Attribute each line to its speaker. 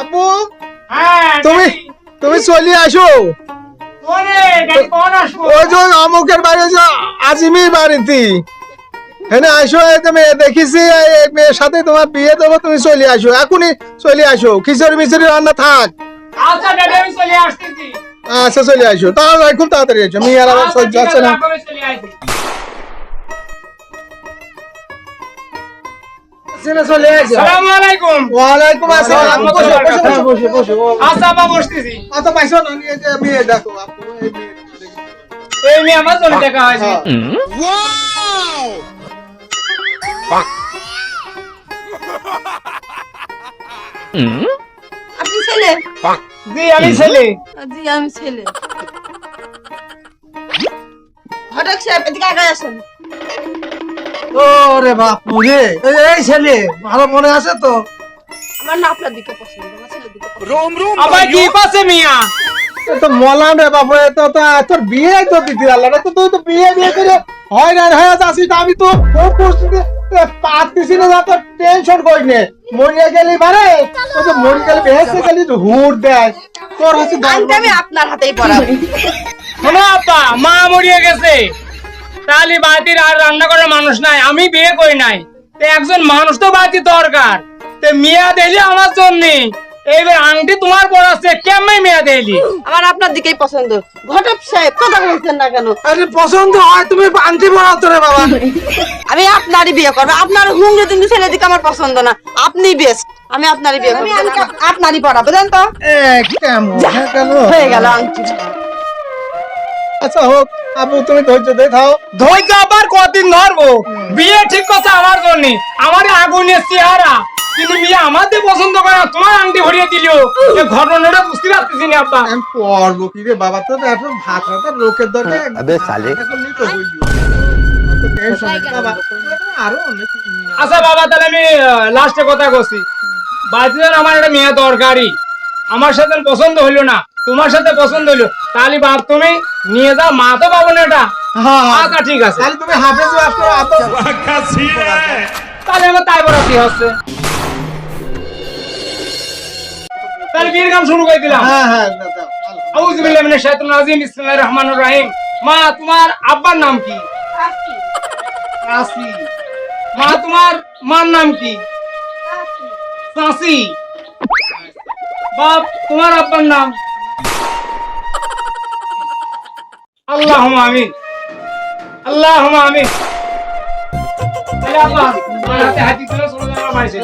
Speaker 1: আব্বু
Speaker 2: হ্যাঁ
Speaker 1: তুমি তুমি চলে আসো। অমুকের বাড়ি যে আজিমির বাড়িতে। হ্যাঁ আসো তুমি দেখিছি মেয়ের সাথে তোমার বিয়ে দেবো তুমি চলে আসো। এখনই চলে আসো খিচুড়ি মিচুড়ি রান্না থাক।
Speaker 2: আচ্ছা চলে
Speaker 1: আচ্ছা চলে আসো। তাহলে খুব তাড়াতাড়ি আসো। মেয়ের আবার
Speaker 2: আচ্ছা,
Speaker 1: সহ্য হচ্ছে
Speaker 2: আছে,
Speaker 1: না।
Speaker 2: আমি চলে
Speaker 1: আসো
Speaker 2: আসসালামু আলাইকুম।
Speaker 1: ওয়ালাইকুম আসসালাম।
Speaker 2: আচ্ছা,
Speaker 1: বসো বসো
Speaker 2: আচ্ছা,
Speaker 1: বসো বসো
Speaker 2: আচ্ছা বাবা বসতেছি।
Speaker 1: অত পাইছো না নিয়ে যে মেয়ে দেখো আপু এই মেয়ে দেখো।
Speaker 2: এই মেয়ে আমার জন্য দেখা হয়েছে।
Speaker 1: হ্যাঁ।
Speaker 3: আপনি ছেলে?
Speaker 2: জি আমি ছেলে।
Speaker 3: জি আমি ছেলে। ঘটক সাহেব এদিকে আগে আসেন।
Speaker 1: ওরে বাপু রে। এই- এই ছেলে ভালো মনে আছে তো?
Speaker 3: আমার না আপনার দিকে পছন্দ আমার ছেলের দিকে পছন্দ।
Speaker 2: আবার কি পাচ্ছে মিয়া?
Speaker 1: এ তো মলাম রে বাবু এ তো তো তোর বিয়ে তো দিতে রে তো তুই তো বিয়ে বিয়ে করে হয় না হয়ে যাচ্ছিস আমি তো খুব পরিস্থিতি পারতেছি না যা তোর টেনশন করি নে। মরিয়া গেলি বারে ও তো মরি গেলে বেহেসে গেলি তো হুর দেয় তোর হচ্ছে
Speaker 3: আনতে আমি আপনার হাতেই পড়াবো
Speaker 2: শোনো আপা মা মরিয়ে গেছে। তাহলে বাড়ির আর রান্না করার মানুষ নাই আমি বিয়ে করি নাই। তো একজন মানুষ তো বাড়িতে দরকার। তে মিয়া দিলি আমার জন্য। এইবার আংটি তোমার পড়াচ্ছে কেমন মিয়া দিলি?
Speaker 3: আমার আপনার দিকেই পছন্দ। ঘটক সাহেব কথা বলছেন না কেন?
Speaker 1: আরে পছন্দ হয় তুমি আনতে পড়াচ্ছ রে বাবা।
Speaker 3: আমি আপনারই বিয়ে করব। আপনার হুমড়ে তুমি ছেলের দিকে আমার পছন্দ না। আপনি বেস্ট আমি আপনারই বিয়ে করব। আপনারই পড়াবো জান তো?
Speaker 1: এ কেমন? হয়ে গেল।
Speaker 3: হয়ে গেল আংটি।
Speaker 1: আচ্ছা হোক আপু তুমি ধৈর্য দিয়ে থাও।
Speaker 2: ধৈর্য আবার কদিন ধরবো? বিয়ে ঠিক কথা আমার জন্য। আমার আগুনের চেহারা। কিন্তু মিয়া আমাদের পছন্দ করে না, তোমার আংটি ভরিয়ে দিলিও এ ঘটনাটা বুঝতে পারতেছি না আপা
Speaker 1: আমি পড়ব কি রে বাবা তো এখন ভাত রাতার লোকের দরকার।
Speaker 4: আবে সালে।
Speaker 1: হইল।
Speaker 2: আচ্ছা বাবা তাহলে আমি লাস্টে কথা করছি বাড়িতে আমার একটা মেয়ে দরকারি। আমার সাথে পছন্দ হইল না। তোমার সাথে পছন্দ হইল তাহলে বাপ তুমি নিয়ে যাও মা তো পাবো না এটা। আচ্ছা ঠিক আছে।
Speaker 1: তাহলে তুমি হাফেজ
Speaker 2: তাহলে আমার তাই বড় কি হচ্ছে? তাহলে বিয়ের কাম শুরু করে দিলাম।
Speaker 1: হ্যাঁ হ্যাঁ দাও, দাও, ভালো।
Speaker 2: আউযু বিল্লাহি মিনাশ শাইতানির রাজিম বিসমিল্লাহির রহমানির রহিম। মা তোমার আব্বার নাম কি? কাসি মা তোমার মার নাম কি? বাপ তোমার আব্বার নাম? আল্লাহুম্মা আমিন। আল্লাহ আমিন। আল্লাহ আমি হাতে তুলে চলে যাওয়ার বাড়িতে